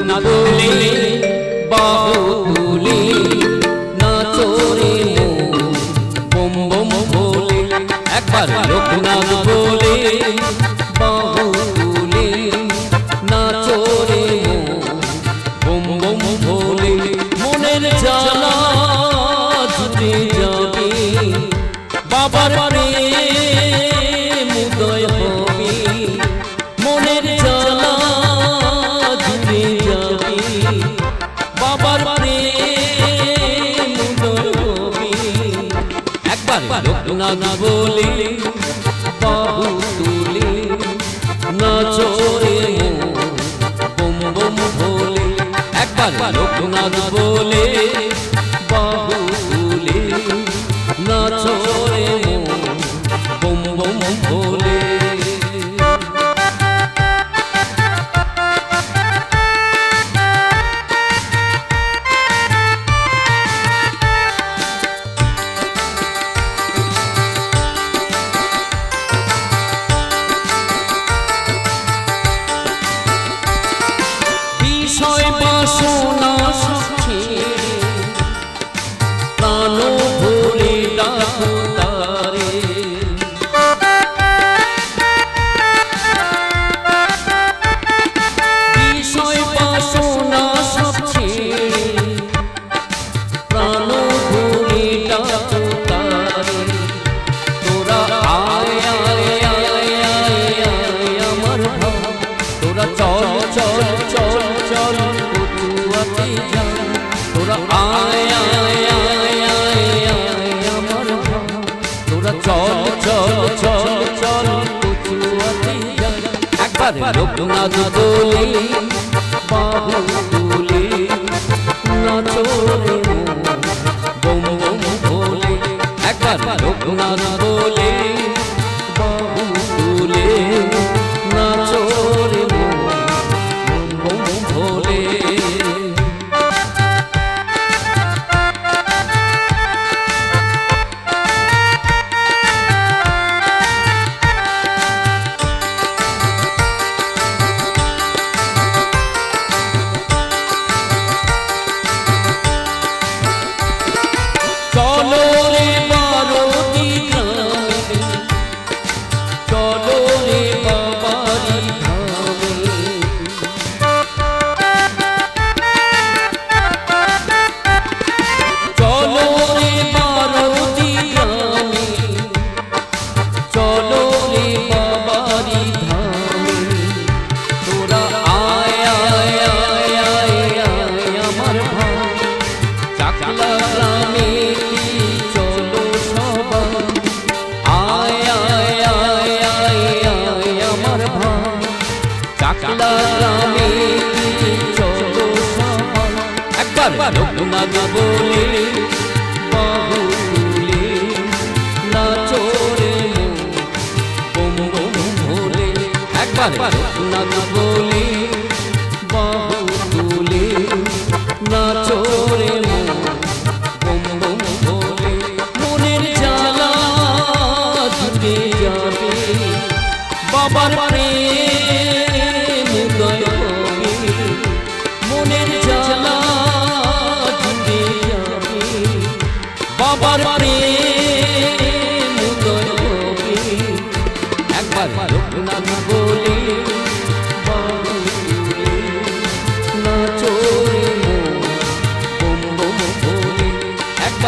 না বলে বাহু তুলে নাচরে বোম বোম বলে। একবার লোকনাথ বলে সোনার বলে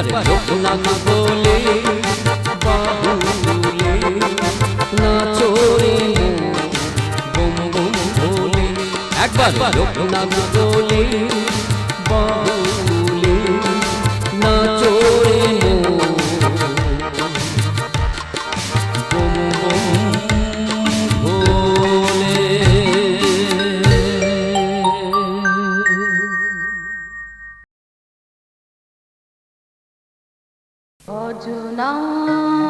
একবার লোকনাথ বলে বাহুলে নাচরে বম বম বলে একবার বলে जना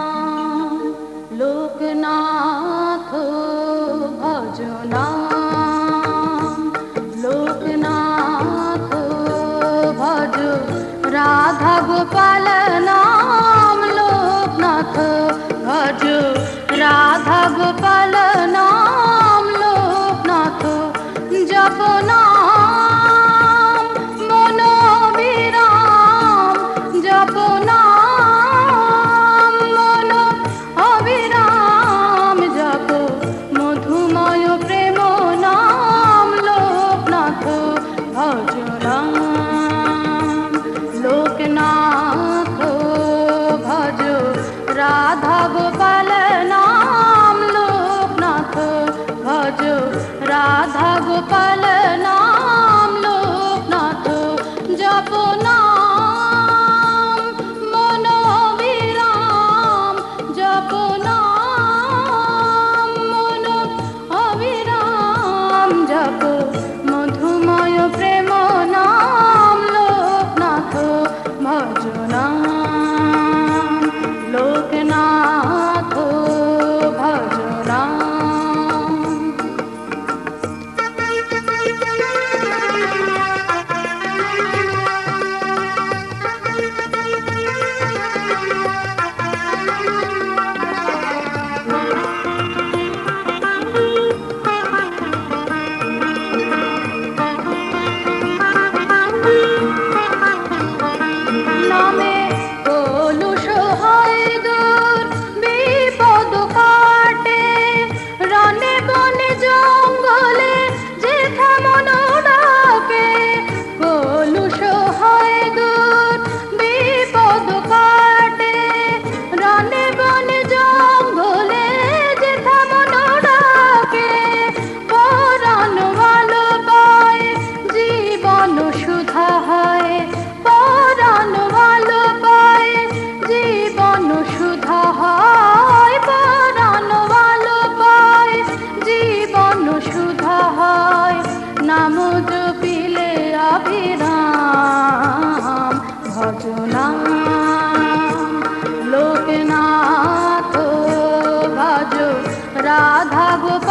রাধা গোপাল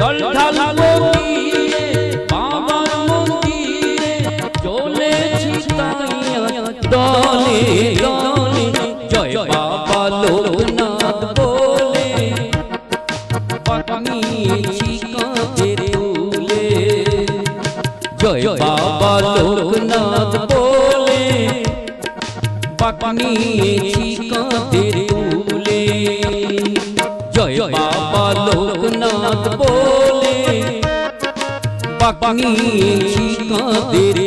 জল ঢাল দিয়ে বাবা মন্দিরে চলেছি তাই দলে দলে। লোকনাথ বলে। পাকনিয়েছি বাক নিয়েছি কাঁদের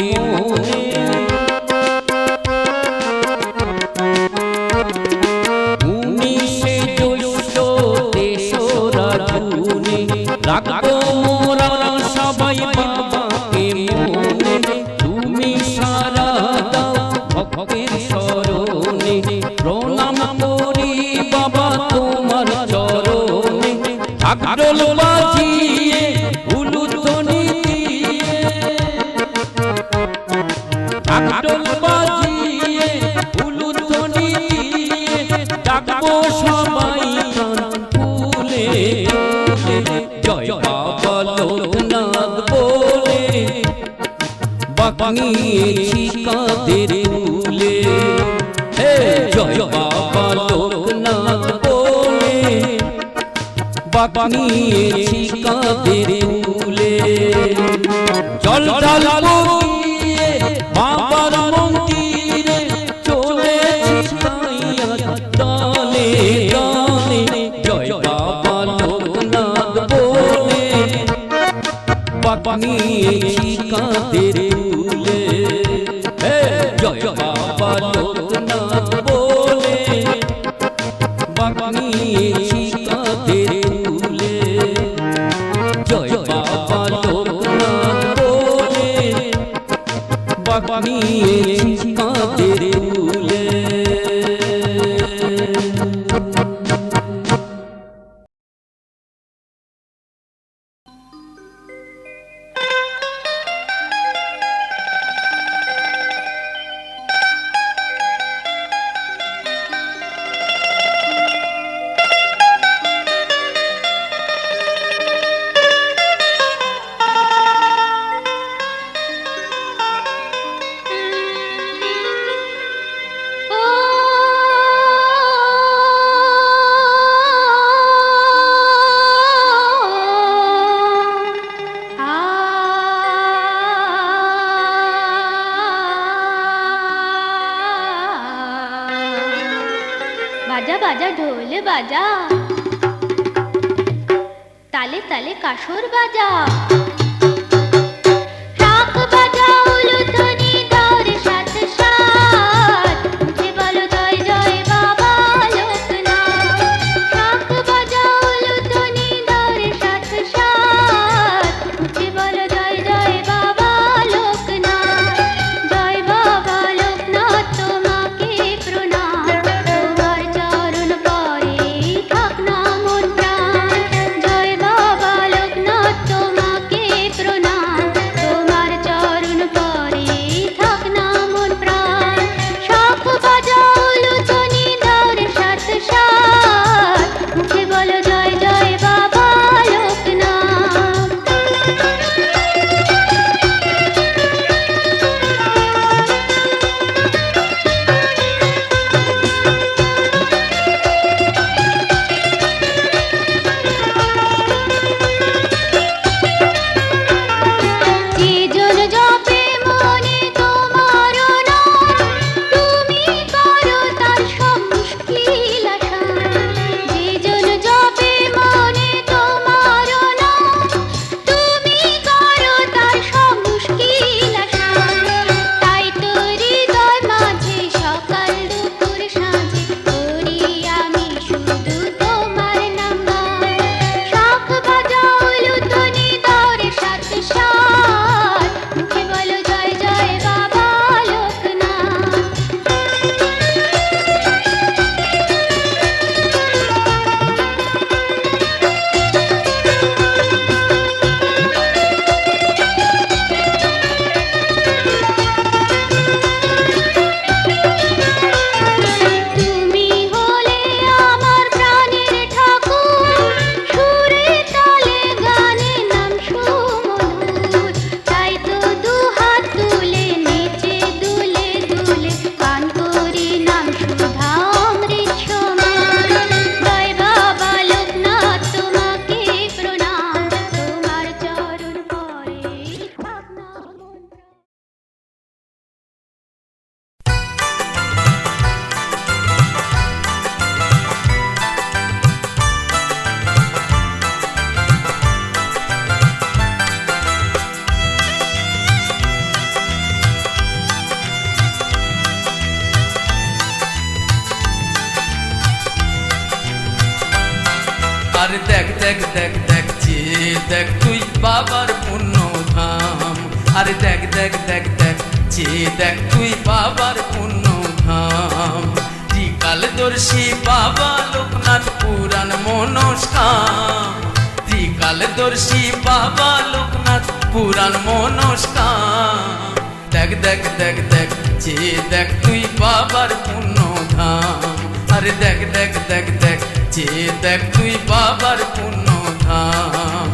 Amen. বাকিয়েছি নিয়েছি ফুলে। জল জল Dada. বাবার পুণ্য ধাম আরে দেখ দেখ দেখ দেখ, যে দেখ তুই বাবার পুণ্য ধাম ত্রিকালদর্শী বাবা লোকনাথ পুরাণ মনস্কাম। ত্রিকালদর্শী বাবা লোকনাথ পুরাণ মনস্কাম। দেখ দেখ দেখ দেখ, যে দেখ তুই বাবার পুণ্য ধাম আরে দেখ দেখ দেখ দেখ, যে দেখ তুই বাবার পুণ্য ধাম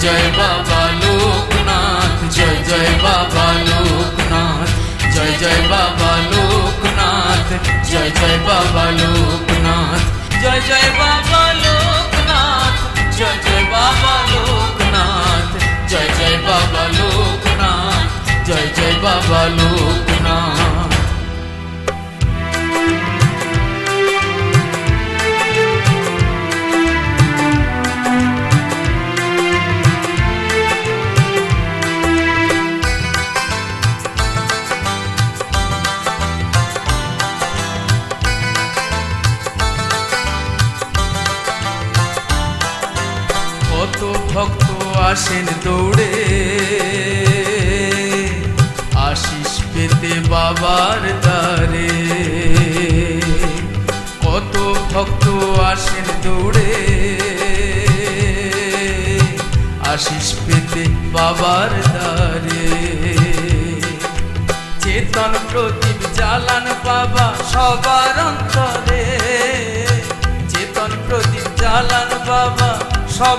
জয় বাবা লোকনাথ, জয় জয় বাবা লোকনাথ, জয় জয় বাবা লোকনাথ, জয় জয় বাবা লোকনাথ, জয় জয় বাবা লোকনাথ, জয় জয় বাবা লোকনাথ, জয় জয় বাবা লোকনাথ, জয় জয় বাবা লোকনাথ।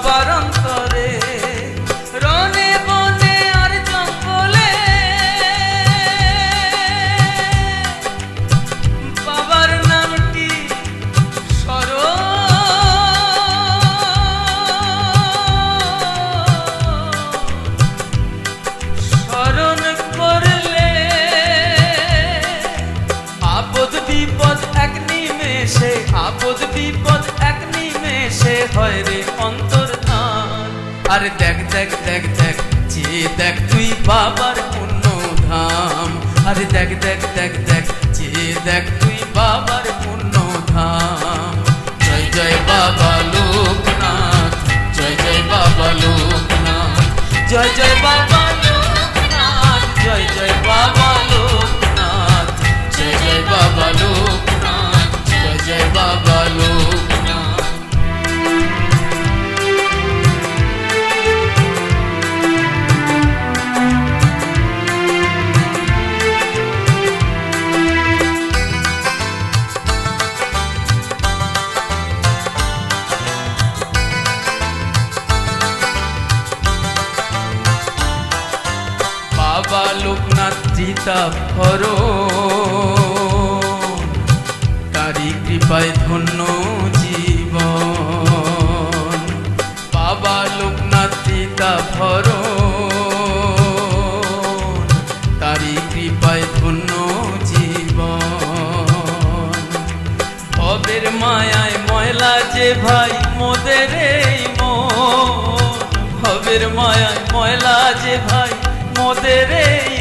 বরণ কর আরে দেখ দেখ দেখ দেখ, যে দেখ তুই বাবার পুণ্য ধাম আরে দেখ দেখ দেখ দেখ, যে দেখ তুই বাবার পুণ্য ধাম জয় জয় বাবা লোকনাথ, জয় জয় বাবা লোকনাথ, জয় জয় বাবা মোদের এই মন। ভবের মায়ায় ময়লা যে ভাই মোদের এই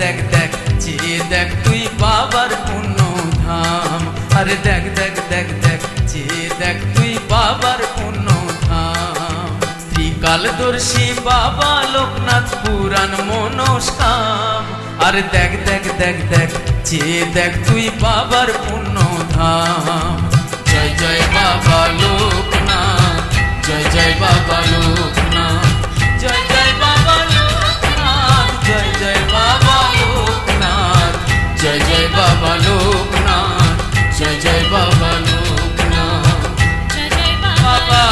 দেখ দেখ, যে দেখ তুই বাবার পুণ্য ধাম আরে দেখ দেখ দেখ দেখ, যে দেখ তুই বাবার পুণ্য ধাম ত্রিকালদর্শী বাবা লোকনাথ পুরাণ মনস্কাম। আরে দেখ দেখ দেখ দেখ, যে দেখ তুই বাবার পুণ্য ধাম জয় জয় বাবা লোকনাথ, জয় জয় বাবা লোকনাথ। जय जय बाबा लोकनाथ जय जय बाबा लोकनाथ जय जय बाबा